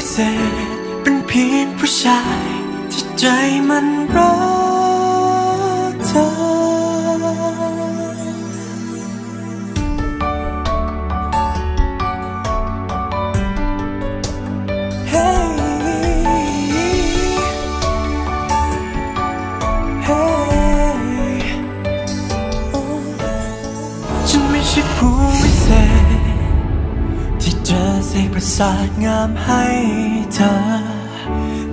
วิเศษ เป็นเพียงผู้ชาย ที่ใจมันรักเธอ ประสาทงามให้เธอ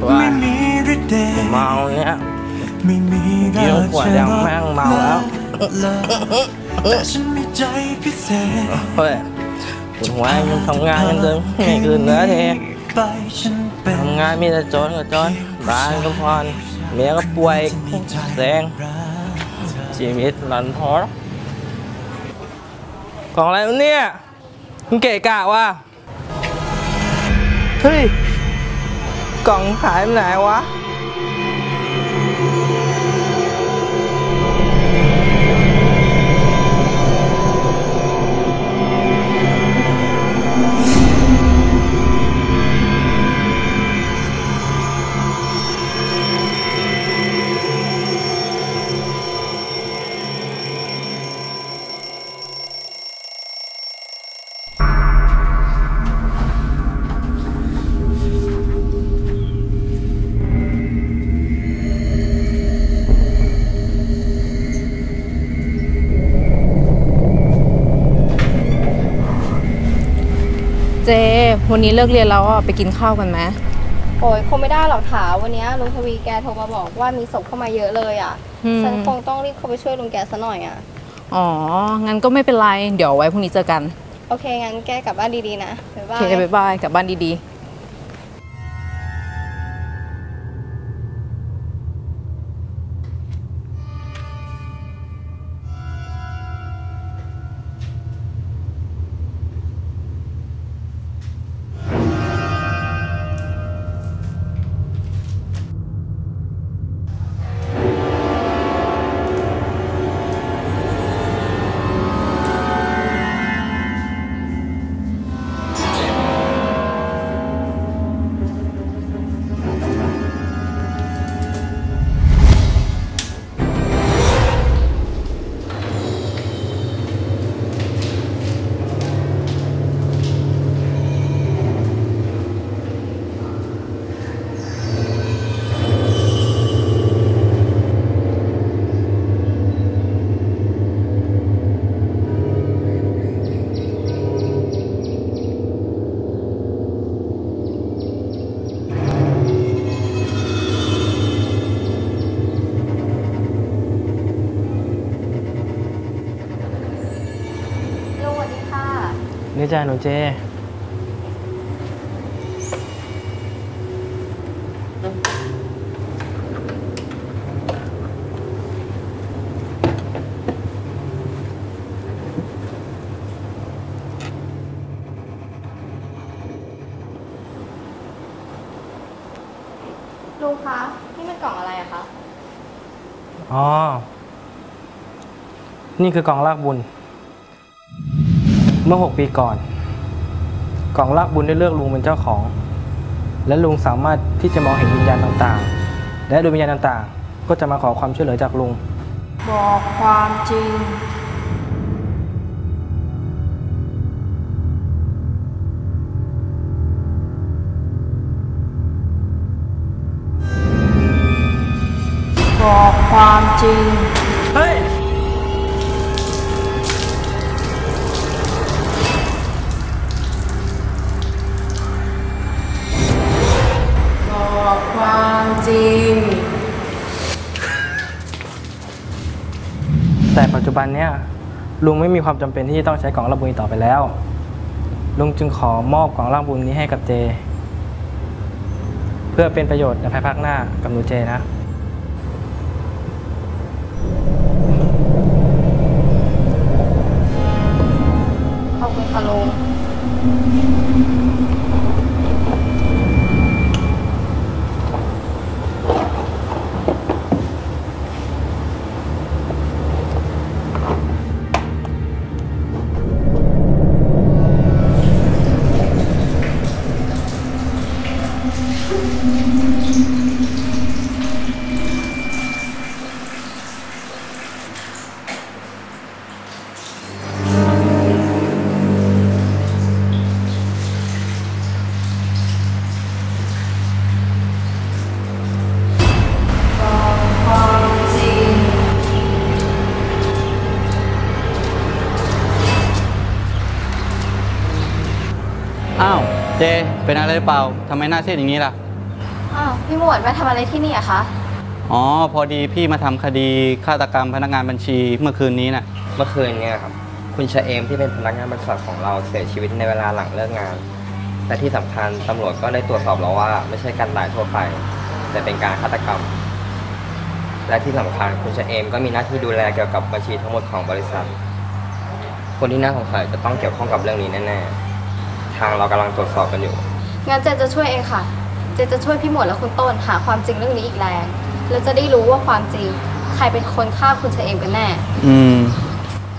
ว่าไม่มีฤทธิ์เดชเมาเนี่ยไม่มีเดี๋ยวขวดยังแม่งเมาแล้วเลิกแต่ฉันมีใจพิเศษเฮ้ยหัวยังทำงานกันเดิมไม่คืนเนื้อเทไปฉันเป็นทำงานมีแต่จนกับจนบ้านก็พอนเมียก็ป่วยแสงชีวิตรันทอดกล่องอะไรวะเนี่ยมึงเกะกะว่ะ เฮ้ยกล่อ วันนี้เลิกเรียนแล้วอะไปกินข้าวกันไหมโอ้ยคงไม่ได้หรอกถาวันเนี้ยลุงทวีแกโทรมาบอกว่ามีศพเข้ามาเยอะเลยอะอืมฉันคงต้องรีบเข้าไปช่วยลุงแกซะหน่อยอะอ๋อ งั้นก็ไม่เป็นไร เดี๋ยวไว้พรุ่งนี้เจอกัน โอเค งั้นแกกลับบ้านดีๆนะ บ๊ายโอบาเคยบ๊ายบาย กลับบ้านดีลุ นี่จ้าหนูเจ ลุงคะ นี่มันกล่องอะไรอะคะ อ๋อ นี่คือกล่องลากบุญ เมื่อ 6 ปีก่อน กล่องลากบุญได้เลือกลุงเป็นเจ้าของ และลุงสามารถที่จะมองเห็นวิญญาณต่างๆ และดวงวิญญาณต่างๆ ก็จะมาขอความช่วยเหลือจากลุงๆบอกความจริง บอกความจริง เฮ้ย แต่ปัจจุบันเนี้ยลุงไม่มีความจำเป็นที่จะต้องใช้กล่องรับบุญต่อไปแล้ว ลุงจึงขอมอบกล่องรับบุญนี้ให้กับเจ เพื่อเป็นประโยชน์ในภายภาคหน้ากับหนูเจนะ เจเป็นอะไรหรือเปล่าทำไมหน้าซีดอย่างนี้ล่ะ อ้าวพี่หมวดมาทำอะไรที่นี่อะคะ อ๋อ พอดีพี่มาทำคดีฆาตกรรมพนักงานบัญชีเมื่อคืนนี้น่ะ เมื่อคืนเนี่ยครับ คุณชะเอมที่เป็นพนักงานบริษัทของเราเสียชีวิตในเวลาหลังเลิกงาน และที่สำคัญตำรวจก็ได้ตรวจสอบแล้วว่า ไม่ใช่การตายทั่วไป แต่เป็นการฆาตกรรม และที่สำคัญคุณชะเอมก็มีหน้าที่ดูแลเกี่ยวกับบัญชีทั้งหมดของบริษัท คนที่น่าสงสัยจะต้องเกี่ยวข้องกับเรื่องนี้แน่ๆ ทางเรากำลังตรวจสอบกันอยู่ งั้นเจนจะช่วยเองค่ะ เจนจะช่วยพี่หมวดและคุณต้นหาความจริงเรื่องนี้อีกแรง แล้วจะได้รู้ว่าความจริงใครเป็นคนฆ่าคุณชะเอมกันแน่ อืม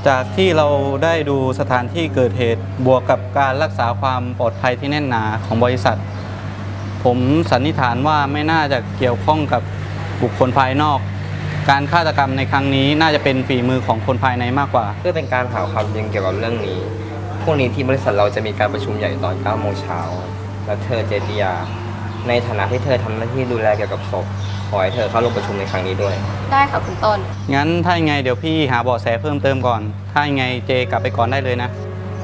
จากที่เราได้ดูสถานที่เกิดเหตุบวกกับการรักษาความปลอดภัยที่แน่นหนาของบริษัท ผมสันนิษฐานว่าไม่น่าจะเกี่ยวข้องกับบุคคลภายนอก การฆาตกรรมในครั้งนี้น่าจะเป็นฝีมือของคนภายในมากกว่า เพื่อเป็นการหาความจริงเกี่ยวกับเรื่องนี้พรุ่งนี้ที่บริษัทเราจะมีการประชุมใหญ่ตอน9โมงเช้า และเธอเจติยา ในฐานะที่เธอทำหน้าที่ดูแลเกี่ยวกับศพขอให้เธอเข้าร่วมประชุมในครั้งนี้ด้วย ได้ค่ะคุณต้น งั้นถ้ายังไงเดี๋ยวพี่หาเบาะแสเพิ่มเติมก่อน ถ้ายังไงเจกลับไปก่อนได้เลยนะ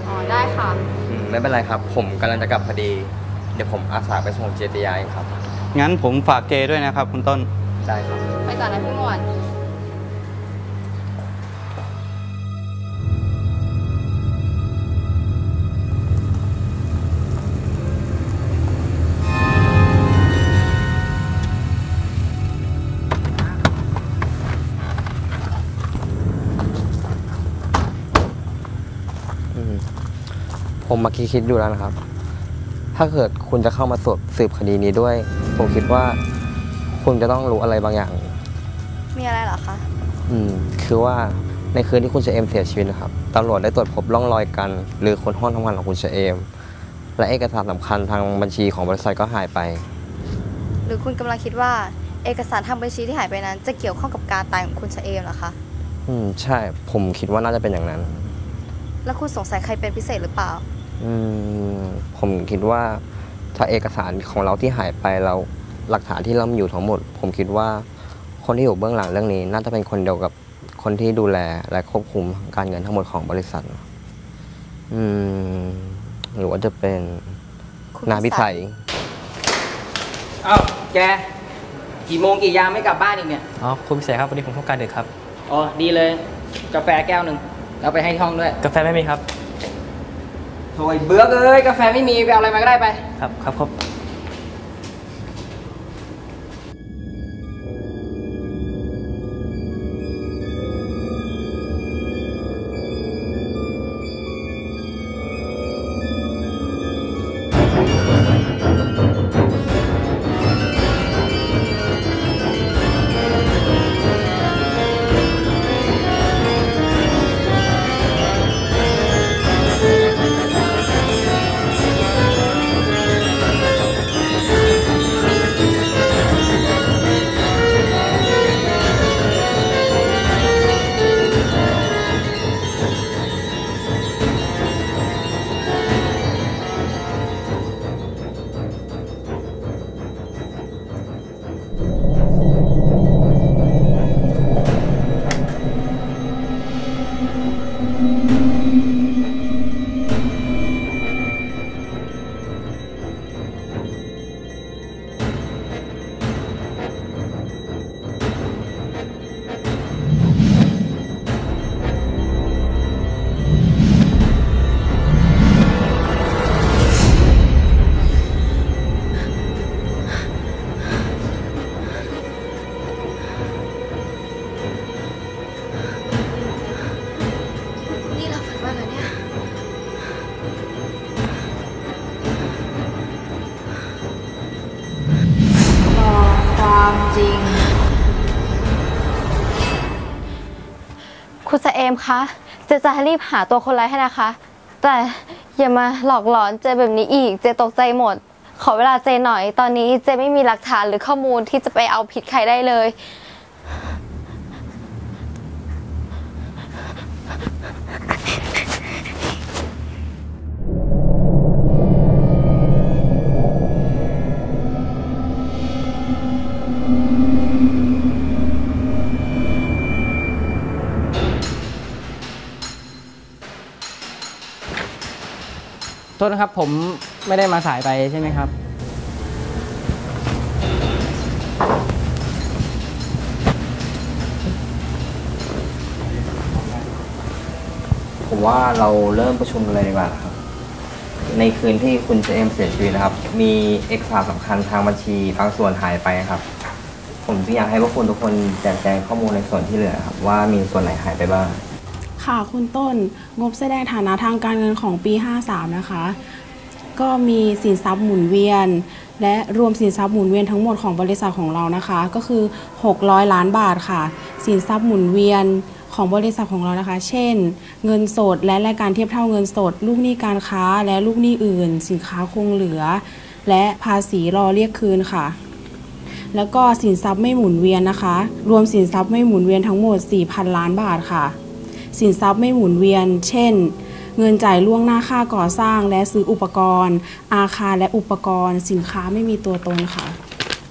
อ๋อ ได้ค่ะ อืมไม่เป็นไรครับ ผมกำลังจะกลับพอดี เดี๋ยวผมอาสาไปส่งเจติยาเองครับ งั้นผมฝากเจด้วยนะครับคุณต้น ได้ครับ ไปก่อนนะพี่หมวด ผมมาคิดคิดดูแล้วนะครับ ถ้าเกิดคุณจะเข้ามาสวบสืบคดีนี้ด้วย ผมคิดว่า คุณจะต้องรู้อะไรบางอย่าง มีอะไรเหรอคะ อืม คือว่าในคืนที่คุณเชเอมเสียชีวิตนะครับตำรวจได้ตรวจพบร่องรอยกัน หรือคนห้องทำงานของคุณเชเอม และเอกสารสำคัญทางบัญชีของบริษัทก็หายไป หรือคุณกำลังคิดว่า เอกสารทางบัญชีที่หายไปนั้น จะเกี่ยวข้องกับการตายของคุณชะเอมเหรอคะ อืม ใช่ ผมคิดว่าน่าจะเป็นอย่างนั้น แล้วคุณสงสัยใครเป็นพิเศษหรือเปล่าอืม ผมคิดว่าถ้าเอกสารของเราที่หายไปแล้วหลักฐานที่เรามีอยู่ทั้งหมด ผมคิดว่าคนที่อยู่เบื้องหลังเรื่องนี้ น่าจะเป็นคนเดียวกับคนที่ดูแลและควบคุมการเงินทั้งหมดของบริษัท อืม หรือว่าจะเป็นคุณนาพิสัยเอ้าแก กี่โมงกี่ยามไม่กลับบ้านอีกเนี่ย อ๋อ คุณพิเศษครับ วันนี้ผมต้องการดึกครับ อ๋อ ดีเลย กาแฟแก้วหนึ่งแล้วไปให้ที่ห้องด้วย กาแฟไม่มีครับ โอยเบื่อเอ้ยกาแฟไม่มีไปเอาอะไรมาก็ได้ไป ครับครับครับ คุณจะเอมคะเจจะรีบหาตัวคนร้ายให้นะคะ แต่อย่ามาหลอกหลอนเจแบบนี้อีก เจตกใจหมด ขอเวลาเจหน่อย ตอนนี้เจไม่มีหลักฐานหรือข้อมูลที่จะไปเอาผิดใครได้เลย โทษนะครับผมไม่ได้มาสายไปใช่ไหมครับ ผมว่าเราเริ่มประชุมกันเลยดีกว่าครับ ในคืนที่คุณเจเอ็มเสียชีวิตนะครับ มีเอกสารสำคัญทางบัญชีบางส่วนหายไปครับ ผมจึงอยากให้พวกคุณทุกคนแจกแจงข้อมูลในส่วนที่เหลือครับ ว่ามีส่วนไหนหายไปบ้าง ค่ะคุณต้นงบแสดงฐานะทางการเงินของปี 53 นะคะ ก็มีสินทรัพย์หมุนเวียน และรวมสินทรัพย์หมุนเวียนทั้งหมดของบริษัทของเรานะคะ ก็คือ 600 ล้านบาทค่ะ สินทรัพย์หมุนเวียนของบริษัทของเรานะคะ เช่น เงินสดและรายการเทียบเท่าเงินสด ลูกหนี้การค้าและลูกหนี้อื่น สินค้าคงเหลือ และภาษีรอเรียกคืนค่ะแล้วก็สินทรัพย์ไม่หมุนเวียนนะคะ รวมสินทรัพย์ไม่หมุนเวียนทั้งหมด 4,000 ล้านบาทค่ะ สินทรัพย์ไม่หมุนเวียน เช่น เงินจ่ายล่วงหน้าค่าก่อสร้าง และซื้ออุปกรณ์ อาคารและอุปกรณ์ สินค้าไม่มีตัวตนค่ะ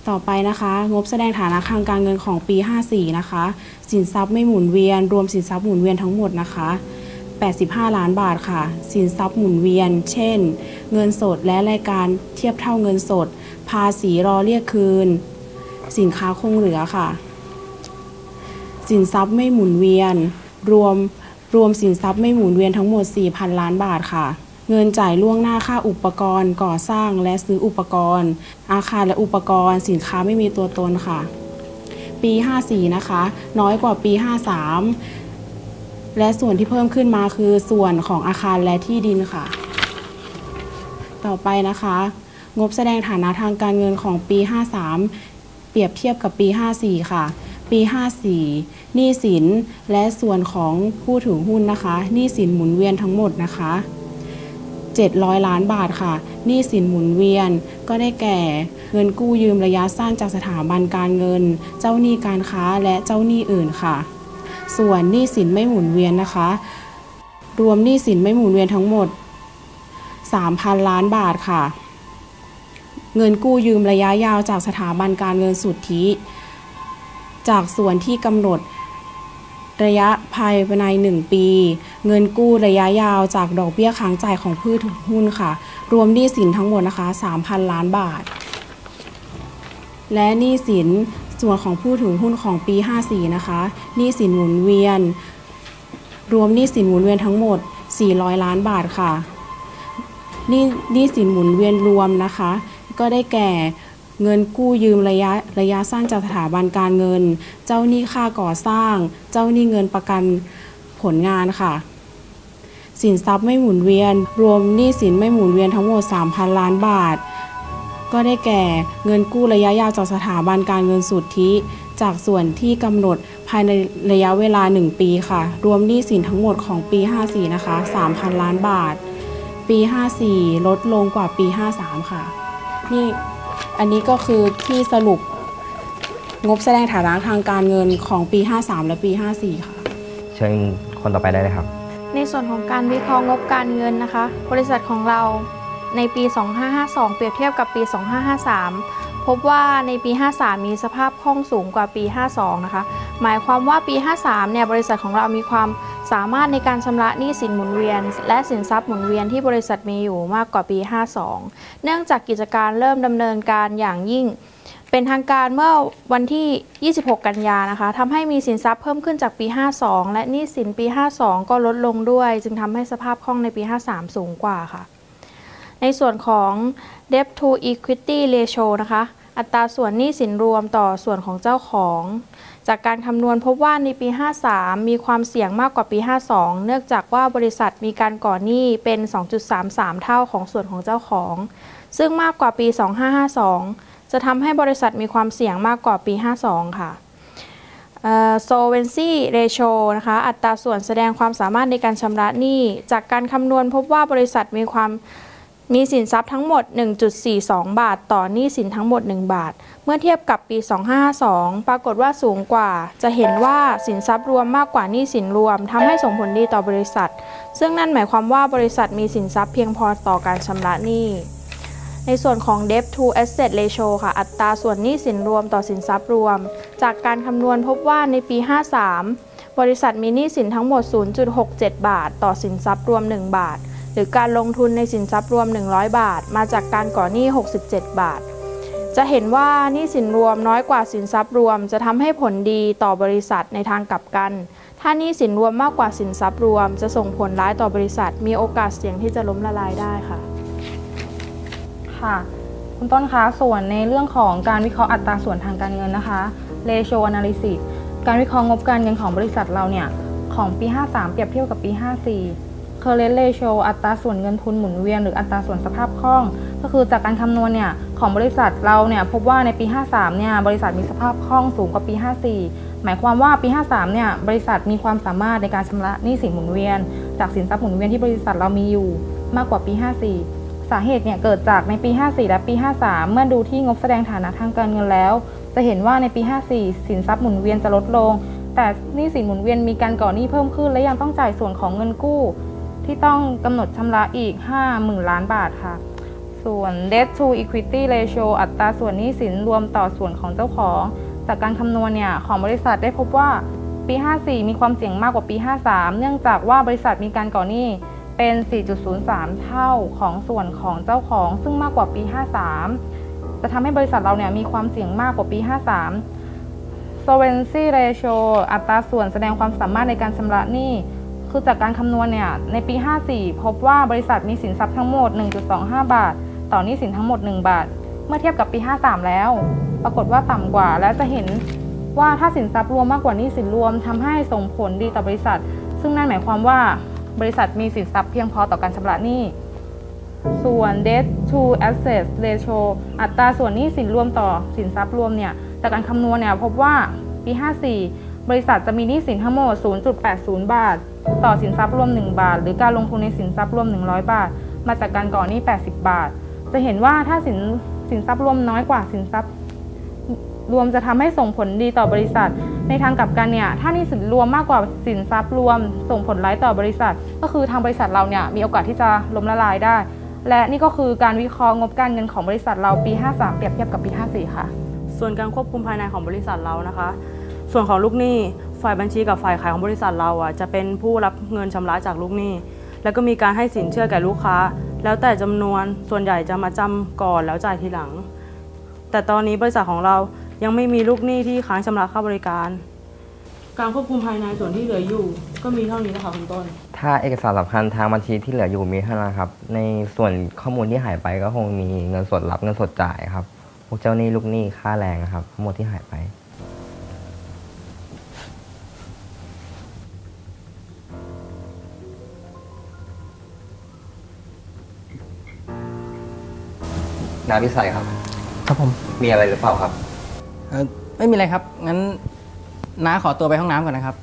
ต่อไปนะคะ งบแสดงฐานะทางการเงินของปี 54 นะคะ สินทรัพย์ไม่หมุนเวียน รวมสินทรัพย์หมุนเวียนทั้งหมดนะคะ85 ล้านบาทค่ะ สินทรัพย์หมุนเวียน เช่น เงินสดและรายการเทียบเท่าเงินสด ภาษีรอเรียกคืน สินค้าคงเหลือค่ะ สินทรัพย์ไม่หมุนเวียน รวมรวมสินทรัพย์ไม่หมุนเวียนทั้งหมด 4,000 ล้านบาทค่ะ เงินจ่ายล่วงหน้าค่าอุปกรณ์ ก่อสร้างและซื้ออุปกรณ์ อาคารและอุปกรณ์ สินค้าไม่มีตัวตนค่ะ ปี 54 นะคะ น้อยกว่าปี 53 และส่วนที่เพิ่มขึ้นมาคือส่วนของอาคารและที่ดินค่ะ ต่อไปนะคะ งบแสดงฐานะทางการเงินของปี 53 เปรียบเทียบกับปี 54 ค่ะ ปี 54 หนี้สิน และส่วนของผู้ถือหุ้นนะคะหนี้สินหมุนเวียนทั้งหมดนะคะ 700 ล้านบาทค่ะหนี้สินหมุนเวียนก็ได้แก่ เงินกู้ยืมระยะสั้นจากสถาบันการเงิน เจ้าหนี้การค้าและเจ้าหนี้อื่นค่ะ ส่วนหนี้สินไม่หมุนเวียนนะคะ รวมหนี้สินไม่หมุนเวียนทั้งหมด 3,000 ล้านบาทค่ะ เงินกู้ยืมระยะยาวจากสถาบันการเงินสุทธิ จากส่วนที่กำหนด ระยะภายใน 1 ปี เงินกู้ระยะยาวจากดอกเบี้ยค้างจ่ายของผู้ถือหุ้นค่ะ รวมหนี้สินทั้งหมดนะคะ 3,000 ล้านบาท และหนี้สินส่วนของผู้ถือหุ้นของปี 54 นะคะหนี้สินหมุนเวียน รวมหนี้สินหมุนเวียนทั้งหมด 400 ล้านบาทค่ะหนี้หนี้สินหมุนเวียนรวมนะคะ ก็ได้แก่ เงินกู้ยืมระยะระยะสั้นจากสถาบันการเงิน เจ้าหนี้ค่าก่อสร้าง เจ้าหนี้เงินประกันผลงานค่ะ สินทรัพย์ไม่หมุนเวียน รวมหนี้สินไม่หมุนเวียนทั้งหมด 3,000 ล้านบาท ก็ได้แก่เงินกู้ระยะยาวจากสถาบันการเงินสุทธิ จากส่วนที่กำหนดภายในระยะเวลา 1 ปีค่ะ รวมหนี้สินทั้งหมดของปี 54 นะคะ 3,000 ล้านบาท ปี 54 ลดลงกว่าปี 53 ค่ะนี่ อันนี้ก็คือที่สรุปงบแสดงฐานะทางการเงินของปี 53 และปี 54 ค่ะ เชิญคนต่อไปได้เลยครับ ในส่วนของการวิเคราะห์งบการเงินนะคะ บริษัทของเราในปี 2552 เปรียบเทียบกับปี 2553 พบว่าในปี 53 มีสภาพคล่องสูงกว่าปี 52 นะคะ หมายความว่าปี 53 เนี่ยบริษัทของเรามีความสามารถในการชำระหนี้สินหมุนเวียน และสินทรัพย์หมุนเวียนที่บริษัทมีอยู่มากกว่าปี 52 เนื่องจากกิจการเริ่มดำเนินการอย่างยิ่ง เป็นทางการเมื่อวันที่ 26 กันยานะคะทำให้มีสินทรัพย์เพิ่มขึ้นจากปี 52 และหนี้สินปี 52 ก็ลดลงด้วย จึงทำให้สภาพคล่องในปี 53 สูงกว่าค่ะ ในส่วนของ debt to equity ratio นะคะ อัตราส่วนหนี้สินรวมต่อส่วนของเจ้าของ จากการคำนวณพบว่าในปี 53 มีความเสี่ยงมากกว่าปี 52 เนื่องจากว่าบริษัทมีการก่อหนี้เป็น 2.33 เท่าของส่วนของเจ้าของ ซึ่งมากกว่าปี 2552 จะทำให้บริษัทมีความเสี่ยงมากกว่าปี 52 ค่ะ solvency ratio นะคะ อัตราส่วนแสดงความสามารถในการชำระหนี้ จากการคำนวณพบว่าบริษัทมีความ มีสินทรัพย์ทั้งหมด 1.42 บาท ต่อหนี้สินทั้งหมด 1 บาท เมื่อเทียบกับปี 2552 ปรากฏว่าสูงกว่า จะเห็นว่าสินทรัพย์รวมมากกว่าหนี้สินรวมทำให้ส่งผลดีต่อบริษัท ซึ่งนั่นหมายความว่าบริษัทมีสินทรัพย์เพียงพอต่อการชำระหนี้ ในส่วนของ debt to asset ratio ค่ะ อัตราส่วนหนี้สินรวมต่อสินทรัพย์รวม จากการคำนวณพบว่าในปี 53 บริษัทมีหนี้สินทั้งหมด 0.67 บาท ต่อสินทรัพย์รวม 1 บาท หรือการลงทุนในสินทรัพย์รวม 100 บาท มาจากการก่อหนี้ 67 บาท จะเห็นว่าหนี้สินรวมน้อยกว่าสินทรัพย์รวม จะทำให้ผลดีต่อบริษัทในทางกลับกัน ถ้าหนี้สินรวมมากกว่าสินทรัพย์รวม จะส่งผลร้ายต่อบริษัท มีโอกาสเสี่ยงที่จะล้มละลายได้ค่ะ ค่ะ คุณต้นคะ ส่วนในเรื่องของการวิเคราะห์อัตราส่วนทางการเงินนะคะ ratio analysis การวิเคราะห์งบการเงินของบริษัทเราเนี่ยของปี 53 เปรียบเทียบกับปี 54 current ratio อัตราส่วนเงินทุนหมุนเวียนหรืออัตราส่วนสภาพคล่อง ก็คือจากการคำนวณเนี่ยของบริษัทเราเนี่ยพบว่าในปี 53 เนี่ยบริษัทมีสภาพคล่องสูงกว่าปี 54 หมายความว่าปี 53 เนี่ยบริษัทมีความสามารถในการชำระหนี้สินหมุนเวียน จากสินทรัพย์หมุนเวียนที่บริษัทเรามีอยู่มากกว่าปี 54สาเหตุเนี่ยเกิดจากในปี 54 และปี 53 เมื่อดูที่งบแสดงฐานะทางการเงินแล้ว จะเห็นว่าในปี 54 สินทรัพย์หมุนเวียนจะลดลง แต่หนี้สินหมุนเวียนมีการก่อหนี้เพิ่มขึ้นและยังต้องจ่ายส่วนของเงินกู้ ที่ต้องกำหนดชำระอีก 50,000 ล้านบาทค่ะ ส่วน debt to equity ratio อัตราส่วนหนี้สินรวมต่อส่วนของเจ้าของ จากการคำนวณเนี่ยของบริษัทได้พบว่าปี 54 มีความเสี่ยงมากกว่าปี 53 เนื่องจากว่าบริษัทมีการก่อหนี้เป็น 4.03 เท่าของส่วนของเจ้าของ ซึ่งมากกว่าปี 53 จะทำให้บริษัทเราเนี่ยมีความเสี่ยงมากกว่าปี 53 solvency ratio อัตราส่วนแสดงความสามารถในการชำระหนี้ คือจากการคำนวณเนี่ยในปี 54 พบว่าบริษัทมีสินทรัพย์ทั้งหมด 1.25 บาท ต่อหนี้สินทั้งหมด 1 บาท เมื่อเทียบกับปี 53 แล้ว ปรากฏว่าต่ำกว่า และจะเห็นว่าถ้าสินทรัพย์รวมมากกว่านี้สินรวมทำให้ส่งผลดีต่อบริษัท ซึ่งนั่นหมายความว่าบริษัทมีสินทรัพย์เพียงพอต่อการชำระหนี้ ส่วน debt to asset ratio อัตราส่วนหนี้สินรวมต่อสินทรัพย์รวมเนี่ยจากการคำนวณเนี่ยพบว่าปี 54 บริษัทจะมีหนี้สินทั้งหมด 0.80 บาท ต่อสินทรัพย์รวม 1 บาท หรือการลงทุนในสินทรัพย์รวม 100 บาท มาจากการก่อหนี้ 80 บาท จะเห็นว่าถ้าสินสินทรัพย์รวมน้อยกว่าสินทรัพย์ รวมจะทำให้ส่งผลดีต่อบริษัท ในทางกลับกันเนี่ยถ้าหนี้สินรวมมากกว่าสินทรัพย์รวม ส่งผลร้ายต่อบริษัท ก็คือทางบริษัทเราเนี่ยมีโอกาสที่จะล้มละลายได้ และนี่ก็คือการวิเคราะห์งบการเงินของบริษัทเราปี 53 เปรียบเทียบกับปี 54 ค่ะ ส่วนการควบคุมภายในของบริษัทเรานะคะ ส่วนของลูกหนี้ฝ่ายบัญชีกับฝ่ายขายของบริษัทเราอะจะเป็นผู้รับเงินชำระจากลูกหนี้ แล้วก็มีการให้สินเชื่อแก่ลูกค้า แล้วแต่จำนวนส่วนใหญ่จะมาจำก่อนแล้วจ่ายทีหลัง แต่ตอนนี้บริษัทของเรายังไม่มีลูกหนี้ที่ค้างชำระค่าบริการ การควบคุมภายในส่วนที่เหลืออยู่ ก็มีเท่านี้นะคะคุณต้น ถ้าเอกสารสำคัญทางบัญชีที่เหลืออยู่มีเท่านั้นครับ ในส่วนข้อมูลที่หายไปก็คงมีเงินสดรับเงินสดจ่ายครับพวกเจ้าหนี้ลูกหนี้ค่าแรงครับทั้งหมดที่หายไป นาพิสัยครับ ครับผม มีอะไรหรือเปล่าครับ เออไม่มีอะไรครับ งั้นน้าขอตัวไปห้องน้ำก่อนนะครับ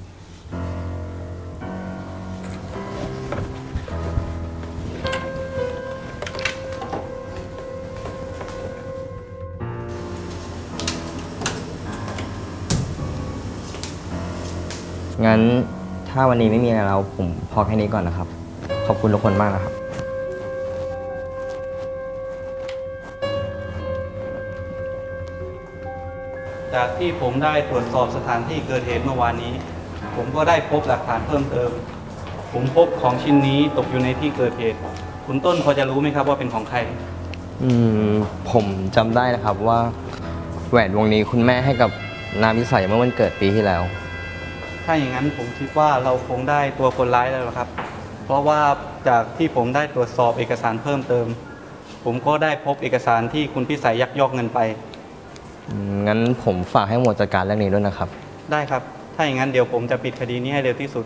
งั้นถ้าวันนี้ไม่มีอะไรแล้วผมพอแค่นี้ก่อนนะครับ ขอบคุณทุกคนมากนะครับ จากที่ผมได้ตรวจสอบสถานที่เกิดเหตุเมื่อวานนี้ ผมก็ได้พบหลักฐานเพิ่มเติม ผมพบของชิ้นนี้ตกอยู่ในที่เกิดเหตุ คุณต้นพอจะรู้ไหมครับว่าเป็นของใคร อืมผมจำได้นะครับว่าแหวนวงนี้คุณแม่ให้กับนาวิสัยเมื่อวันเกิดปีที่แล้ว ถ้าอย่างนั้นผมคิดว่าเราคงได้ตัวคนร้ายแล้วล่ะครับ เพราะว่าจากที่ผมได้ตรวจสอบเอกสารเพิ่มเติม ผมก็ได้พบเอกสารที่คุณพิสัยยักยอกเงินไปอืม งั้นผมฝากให้หมวดจัดการเรื่องนี้ด้วยนะครับ ได้ครับ ถ้าอย่างนั้นเดี๋ยวผมจะปิดคดีนี้ให้เร็วที่สุด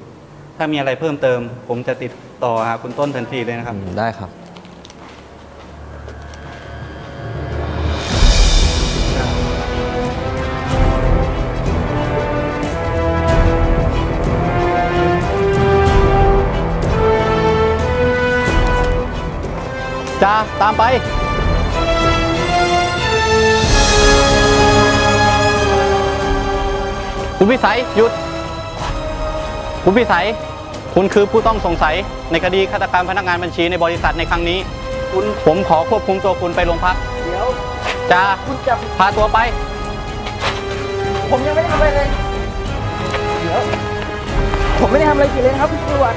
ถ้ามีอะไรเพิ่มเติม ผมจะติดต่อหาคุณต้นทันทีเลยนะครับ ได้ครับ จ้าตามไป พิสัยหยุด คุณพิสัย คุณคือผู้ต้องสงสัยในคดีฆาตกรรมพนักงานบัญชีในบริษัทในครั้งนี้ คุณผมขอควบคุมตัวคุณไปโรงพัก เดี๋ยวจ้าคุณจับพาตัวไป ผมยังไม่ได้ทำอะไรเลย เดี๋ยว ผมไม่ได้ทำอะไรผิดเลยนะครับคุณตำรวจ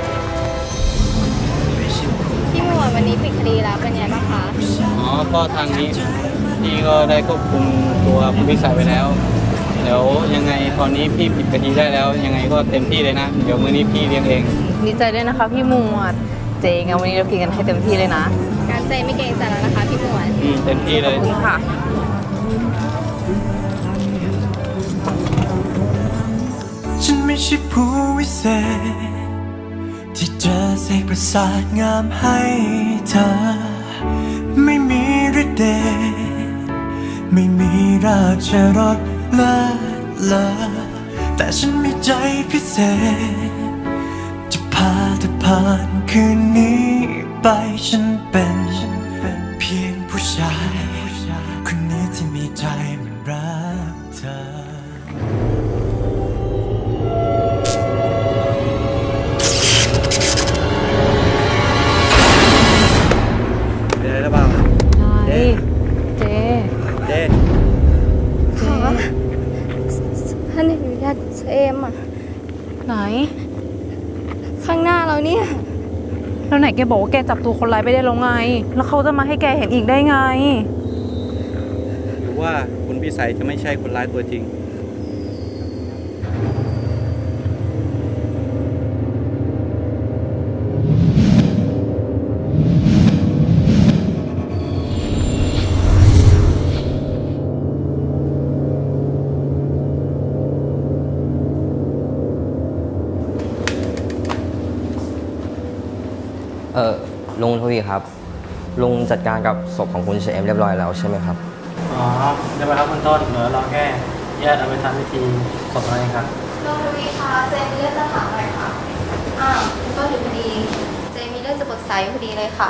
ที่วนวันนี้ปิดคดีแล้วเป็นไงบ้างคะ อ๋อ ก็ทางนี้พี่ก็ได้ควบคุมตัวคุณพิสัยไว้แล้ว เดี๋ยวยังไงตอนนี้พี่ปิดคดีได้แล้ว ยังไงก็เต็มที่เลยนะ เดี๋ยวมื้อนี้พี่เลี้ยงเอง ดีใจด้วยนะคะพี่หมวด เจงั้นวันนี้เรากินกันให้เต็มที่เลยนะ การเจไม่เกรงใจแล้วนะคะพี่หมวดอืมเต็มที่เลยขอบคุณค่ะ ฉันไม่ใช่ผู้วิเศษ ที่เจอเสกประสาทงามให้เธอ ไม่มีฤทธิ์เดชไม่มีราชรสเลิศเลาแต่ฉันมีใจพิเศษ จะพาเธอผ่านคืนนี้ไปฉันเป็น แล้วไหนแกบอกว่าแกจับตัวคนร้ายไปได้แล้วไง แล้วเขาจะมาให้แกเห็นอีกได้ไง หรือว่าคุณพิสัยจะไม่ใช่คนร้ายตัวจริง ลุงทวีครับ ลุงจัดการกับศพของคุณเชเอมเรียบร้อยแล้วใช่ไหมครับ อ๋อได้ไหมครับคุณต้นเดี๋ยวเราแค่ญาติเอาไปทำพิธีศพอะไรครับลงทวีคะเจมีเรื่องจะถามหน่อยค่ะอ้าวคุณต้นอยู่พอดี เจมีเรื่องจะปรึกษาอยู่พอดีเลยค่ะ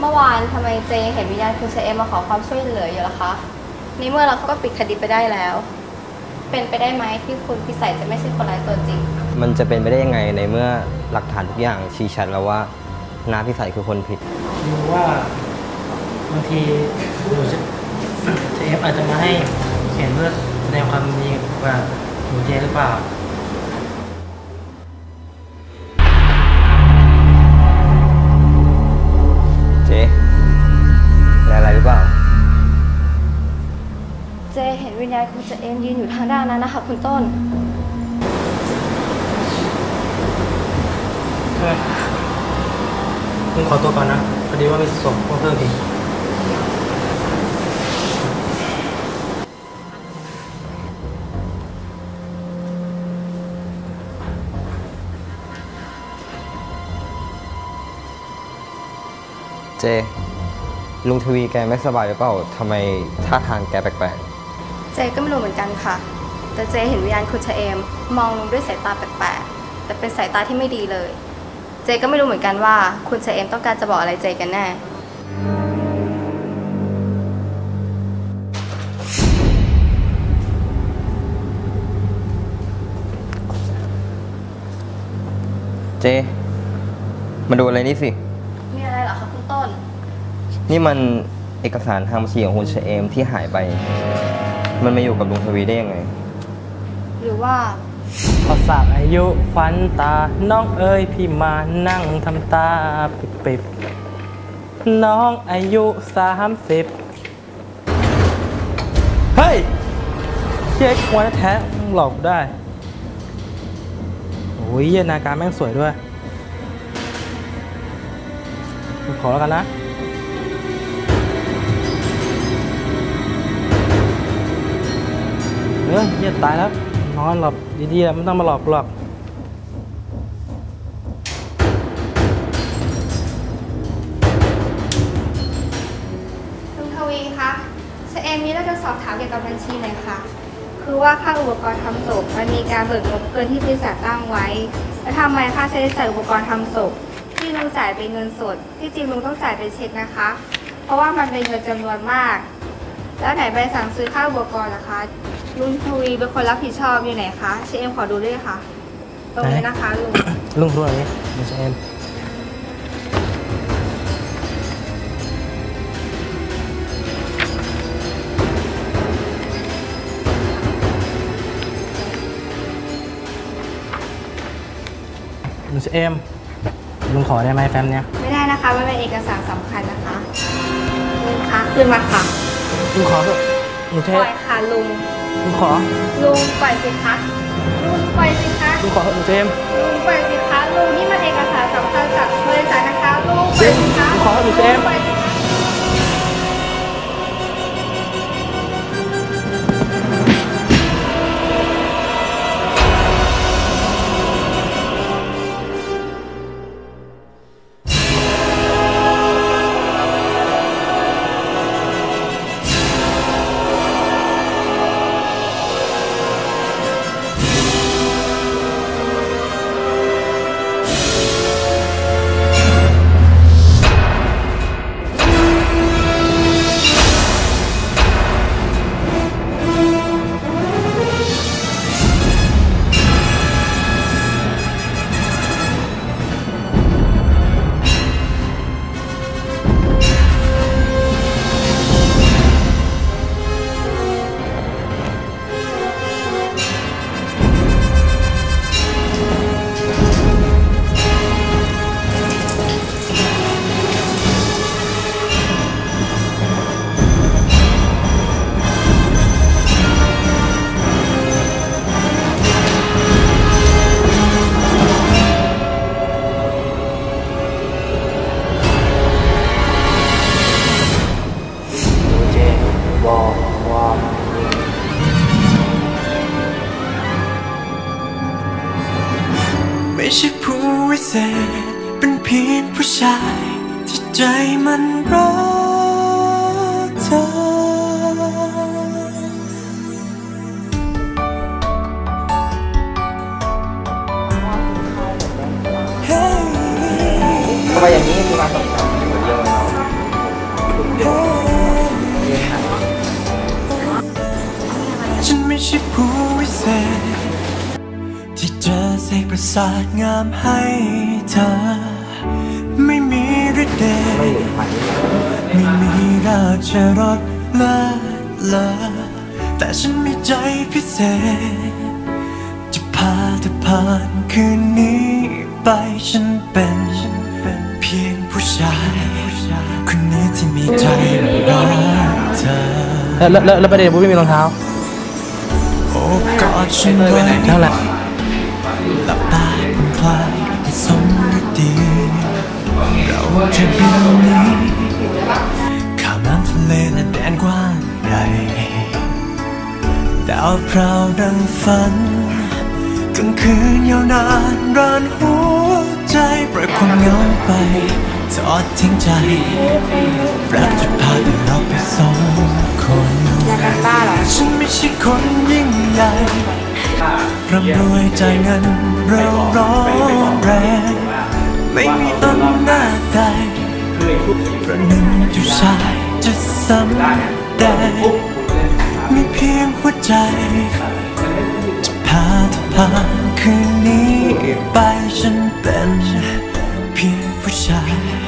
เมื่อวานทำไมเจเห็นวิญญาณคุณเชเอมมาขอความช่วยเหลืออยู่ล่ะคะในเมื่อเราก็ปิดคดีไปได้แล้ว เป็นไปได้ไหมที่คุณพิสัยจะไม่ใช่คนร้ายตัวจริง มันจะเป็นไปได้ยังไงในเมื่อหลักฐานทุกอย่างชี้ชัดแล้วว่า นาพิสัยคือคนผิดดูว่าบางทีหนูจะจะเอฟอาจจะมาให้เห็นเพื่อแสดงความยินดีกับหนูเจหรือเปล่าเจ๊เป็นอะไรหรือเปล่า เจเห็นวิญญาณคุณเชเอมยืนอยู่ทางด้านนั้นนะคะคุณต้น ผมขอตัวก่อนนะ พอดีว่ามีศพเพิ่มอีกเจ ลุงทวีแกไม่สบายหรือเปล่าทำไมท่าทางแกแปลกเจก็ไม่รู้เหมือนกันค่ะ แต่เจเห็นวิญญาณคุณเชเอม มองลงด้วยสายตาแปลกๆ แต่เป็นสายตาที่ไม่ดีเลย เจก็ไม่รู้เหมือนกันว่า คุณเชเอมต้องการจะบอกอะไรเจกันแน่ๆเจ มาดูอะไรนี่สิ มีอะไรเหรอคะคุณต้น นี่มันเอกสารทางบัญชีของคุณเชเอมที่หายไป มันมาอยู่กับลุงทวีได้ยังไง หรือว่า พอสาบอายุควันตา น้องเอ้ยพี่มานั่งทำตาปิบปิบๆน้องอายุสามสิบเฮ้ยเช็คหัวแท้หลอกได้โอ้ยเยนาการแม่งสวยด้วย ขอแล้วกันนะเออเหี้ยตายแล้ว นอนหลับดีๆไม่ต้องมาหลอกหรอกลุงทวีคะเชเอมมีเรื่องจะสอบถามเกี่ยวกับบัญชีหน่อยค่ะ คือว่าค่าอุปกรณ์ทำศพมันมีการเบิกงบเกินที่บริษัทตั้งไว้ แล้วทำไมค่าใช้จ่ายอุปกรณ์ทำศพที่ลุงจ่ายเป็นเงินสด ที่จริงลุงต้องจ่ายเป็นเช็คนะคะ เพราะว่ามันเป็นเงินจำนวนมาก แล้วไหนใบสั่งซื้อค่าอุปกรณ์ล่ะคะ ลุงทวีเป็นคนรับผิดชอบอยู่ไหนคะเชเอมขอดูด้วยค่ะ ตรงนี้นะคะลุงลุงรู้อะไรไหมไม่ใช่เอ็มลุงเอ็มลุงขอได้ไหมแฟมเนี่ยไม่ได้นะนะคะมันเป็นเอกสารสำคัญนะคะลุงคะคืนมาค่ะลุงขอเถอะหนูเทปพล่อยค่ะลุง ลุงขอ ลุงปล่อยสิคะลุงปล่อยสิคะลุงขอเถอะหนูเทมลุงปล่อยสิคะลุงนี่มันเอกสารสำคัญจากบริษัทนะคะลุงปล่อยสิคะลุงขอหนูเจมส์ ลุงปล่อยสิคะ แล้วแล้วแล้วแล้วประเด็นบุ๊ไม่มีรองเท้าโอ้กอดฉันไว้นั่นแหละหลับตาผ่อนคลายให้สมฤดีเราจะบินหนี้ข้ามน้ำทะเลและแดนกว้างใหญ่ดาวพราวดังฝันกลางคืนยาวนานร้อนหัวใจปล่อยความเหงาไปทอดทิ้งใจรักจะ ฉันไม่ใช่คนยิ่งใหญ่ร่ำรวยใจายเงินเราร้อนแรงไม่มีอำนาจใดประหนึ่งอยู่ชายจะสำแดงมีเพียงหัวใจ จะพาเธอผ่านคืนนี้ไปฉันเป็นเพียงผู้ชาย